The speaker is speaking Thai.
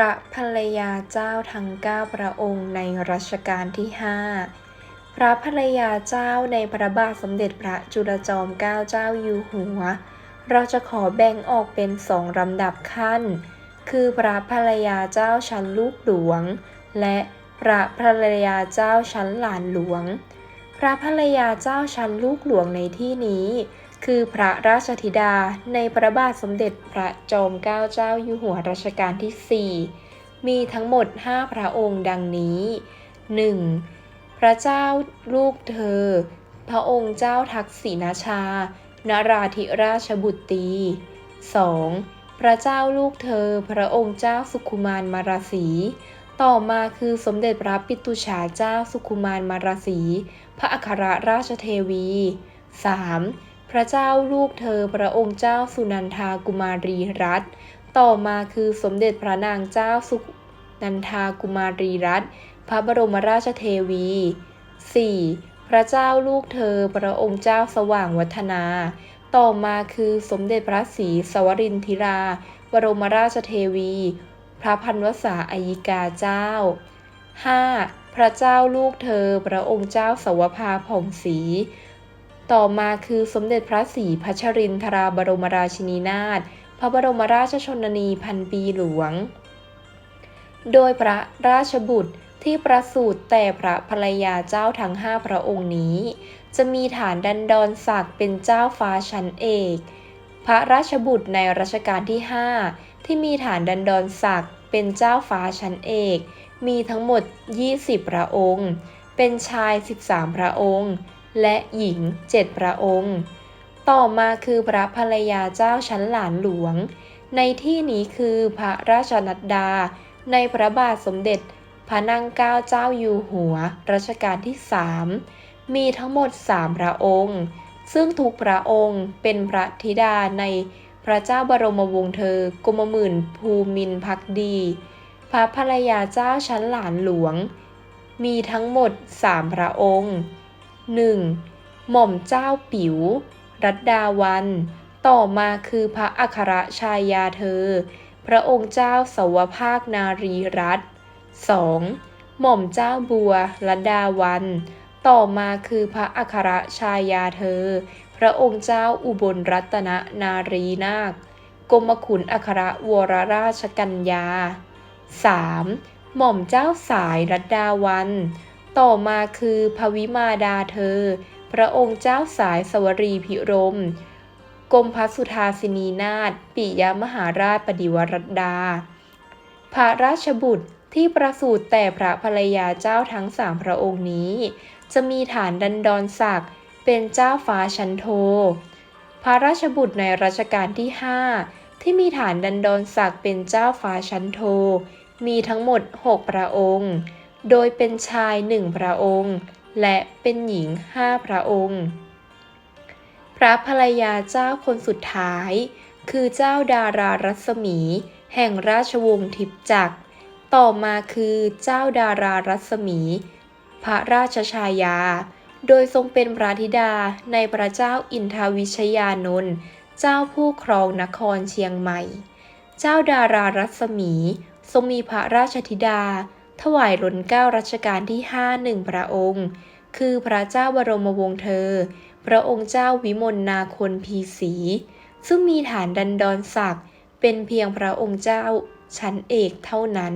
ระภรรยาเจ้าทั้งเก้าพระองค์ในรัชกาลที่ห้าพระภรรยาเจ้าในพระบาทสมเด็จพระจุลจอมเกล้าเจ้าอยู่หัว เราจะขอแบ่งออกเป็นสองลำดับขั้น คือพระภรรยาเจ้าชั้นลูกหลวง และพระภรรยาเจ้าชั้นหลานหลวง พระภรรยาเจ้าชั้นลูกหลวงในที่นี้ คือพระราชธิดาในพระบาทสมเด็จพระจอมเกล้าเจ้าอยู่หัวรัชกาลที่ 4 มีทั้งหมด 5 พระองค์ดังนี้ 1. พระเจ้าลูกเธอ พระองค์เจ้าทักษิณชา นราธิราชบุตรี 2. พระเจ้าลูกเธอ พระองค์เจ้าสุขุมารมาราศีต่อมาคือสมเด็จพระปิตุฉาเจ้าสุขุมารมาราศี พระอัครราชเทวี 3. พระเจ้าลูกเธอพระองค์เจ้าสุนันทากุมารีรัตน์ต่อมาคือสมเด็จพระนางเจ้าสุนันทากุมารีรัตน์พระบรมราชเทวี 4. พระเจ้าลูกเธอพระองค์เจ้าสว่างวัฒนา ต่อมาคือสมเด็จพระศรีสวรินทิรา บรมราชเทวี พระพันวษาอายิกาเจ้า 5. พระเจ้าลูกเธอพระองค์เจ้าสวภาผ่องศรี ต่อมาคือสมเด็จพระศรีพัชรินทราบรมราชินีนาถพระบรมราชชนนีพันปีหลวง โดยพระราชบุตรที่ประสูติแต่พระภรรยาเจ้าทั้งห้าพระองค์นี้ จะมีฐานดันดอนศักดิ์เป็นเจ้าฟ้าชั้นเอก พระราชบุตรในรัชกาลที่ 5 ที่มีฐานดันดอนศักดิ์เป็นเจ้าฟ้าชั้นเอก มีทั้งหมด 20 พระองค์ เป็นชาย 13 พระองค์ และหญิง7พระองค์ ต่อมาคือพระภรรยาเจ้าชั้นหลานหลวง ในที่นี้คือพระราชนัดดา ในพระบาทสมเด็จ พระนั่งเกล้าเจ้าอยู่หัวรัชกาลที่สามมีทั้งหมดสามพระองค์ ซึ่งทุกพระองค์เป็นพระธิดาในพระเจ้าบรมวงศ์เธอกรมหมื่นภูมินพักดี พระภรรยาเจ้าชั้นหลานหลวง มีทั้งหมดสามพระองค์ 1. หม่อมเจ้าปิ๋ว รัตดาวัน ต่อมาคือพระอัครชายาเธอ พระองค์เจ้าสวภาคนารีรัตน์ 2. หม่อมเจ้าบัวรัตดาวัน ต่อมาคือพระอัครชายาเธอ พระองค์เจ้าอุบลรัตนนารีนาคกรมขุนอัครวรราชกัญญา 3. หม่อมเจ้าสายรัตดาวัน ต่อมาคือพวิมาดาเธอ พระองค์เจ้าสายสวรีพิรมกรมพระสุธาสินีนาถปิยมหาราชปดิวรดา พระราชบุตรที่ประสูติแต่พระภรรยาเจ้าทั้งสามพระองค์นี้ จะมีฐานดันดอนศักดิ์เป็นเจ้าฟ้าชันโท พระราชบุตรในรัชกาลที่ 5 ที่มีฐานดันดอนศักดิ์เป็นเจ้าฟ้าชันโท มีทั้งหมด 6 พระองค์ โดยเป็นชายหนึ่งพระองค์ และเป็นหญิงห้าพระองค์ พระภรรยาเจ้าคนสุดท้าย คือเจ้าดารารัศมี แห่งราชวงศ์ทิพจักร ต่อมาคือเจ้าดารารัศมี พระราชชายา โดยทรงเป็นพระธิดาในพระเจ้าอินทวิชยานนท์เจ้าผู้ครองนครเชียงใหม่ เจ้าดารารัศมี ทรงมีพระราชธิดา ถวายล้นเก้ารัชกาลที่ห้าหนึ่งพระองค์ คือพระเจ้าบรมวงศ์เธอ พระองค์เจ้าวิมลนาคนพีศรีซึ่งมีฐานดันดอนศักดิ์เป็นเพียงพระองค์เจ้าชั้นเอกเท่านั้น